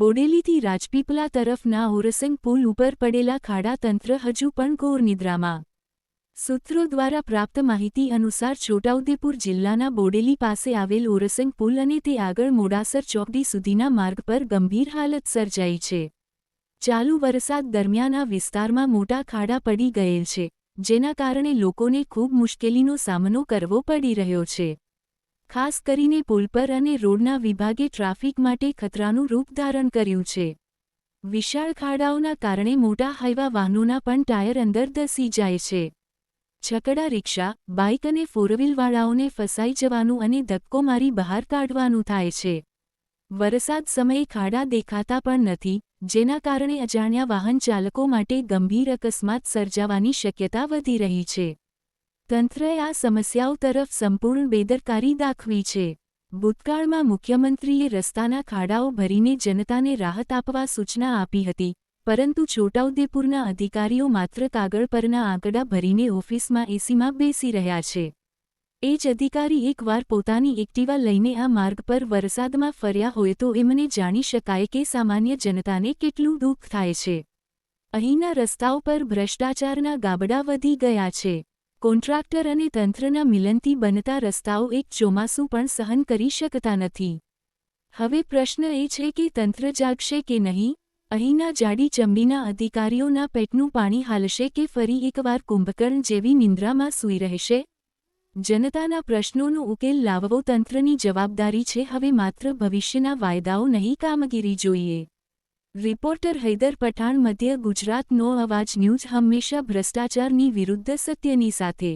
રાજપીપલા તરફના ઓરસંગ પુલ ઉપર પડેલા ખાડા તંત્ર હજુ પણ ઘોર નિદ્રામાં. સૂત્રો દ્વારા પ્રાપ્ત માહિતી અનુસાર છોટાઉદેપુર જિલ્લાના બોડેલી પાસે આવેલ ઓરસંગ પુલ અને તે આગળ મોડાસર ચોકડી સુધીના માર્ગ પર ગંભીર હાલત સર્જાઈ છે. ચાલુ વરસાદ દરમિયાન આ વિસ્તારમાં મોટા ખાડા પડી ગયેલ છે, જેના કારણે લોકોને ખૂબ મુશ્કેલીનો સામનો કરવો પડી રહ્યો છે. ખાસ કરીને પુલ પર અને રોડના વિભાગે ટ્રાફિક માટે ખતરાનું રૂપ ધારણ કર્યું છે. વિશાળ ખાડાઓના કારણે મોટા હાઈવા વાહનોના પણ ટાયર અંદર ધસી જાય છે. છકડા રિક્ષા, બાઇક અને ફોરવ્હીલવાળાઓને ફસાઈ જવાનું અને ધક્કો મારી બહાર કાઢવાનું થાય છે. વરસાદ સમયે ખાડા દેખાતા પણ નથી, જેના કારણે અજાણ્યા વાહન ચાલકો માટે ગંભીર અકસ્માત સર્જાવાની શક્યતા વધી રહી છે. તંત્રએ આ સમસ્યાઓ તરફ સંપૂર્ણ બેદરકારી દાખવી છે. ભૂતકાળમાં મુખ્યમંત્રીએ રસ્તાના ખાડાઓ ભરીને જનતાને રાહત આપવા સૂચના આપી હતી, પરંતુ છોટાઉદેપુરના અધિકારીઓ માત્ર કાગળ પરના આંકડા ભરીને ઓફિસમાં એસીમાં બેસી રહ્યા છે. એ જ અધિકારી એકવાર પોતાની એક્ટિવા લઈને આ માર્ગ પર વરસાદમાં ફર્યા હોય તો એમને જાણી શકાય કે સામાન્ય જનતાને કેટલું દુઃખ થાય છે. અહીંના રસ્તાઓ પર ભ્રષ્ટાચારના ગાબડા વધી ગયા છે. કોન્ટ્રાક્ટર અને તંત્રના મિલનથી બનતા રસ્તાઓ એક ચોમાસું પણ સહન કરી શકતા નથી. હવે પ્રશ્ન એ છે કે તંત્ર જાગશે કે નહીં? અહીંના જાડી ચંબીના અધિકારીઓના પેટનું પાણી હાલશે કે ફરી એકવાર કુંભકર્ણ જેવી નિંદ્રામાં સૂઈ રહેશે? જનતાના પ્રશ્નોનો ઉકેલ લાવવો તંત્રની જવાબદારી છે. હવે માત્ર ભવિષ્યના વાયદાઓ નહીં, કામગીરી જોઈએ. રિપોર્ટર હૈદર પઠાણ મધ્ય ગુજરાતનો અવાજ ન્યૂઝ હંમેશા ભ્રષ્ટાચારની વિરુદ્ધ સત્યની સાથે.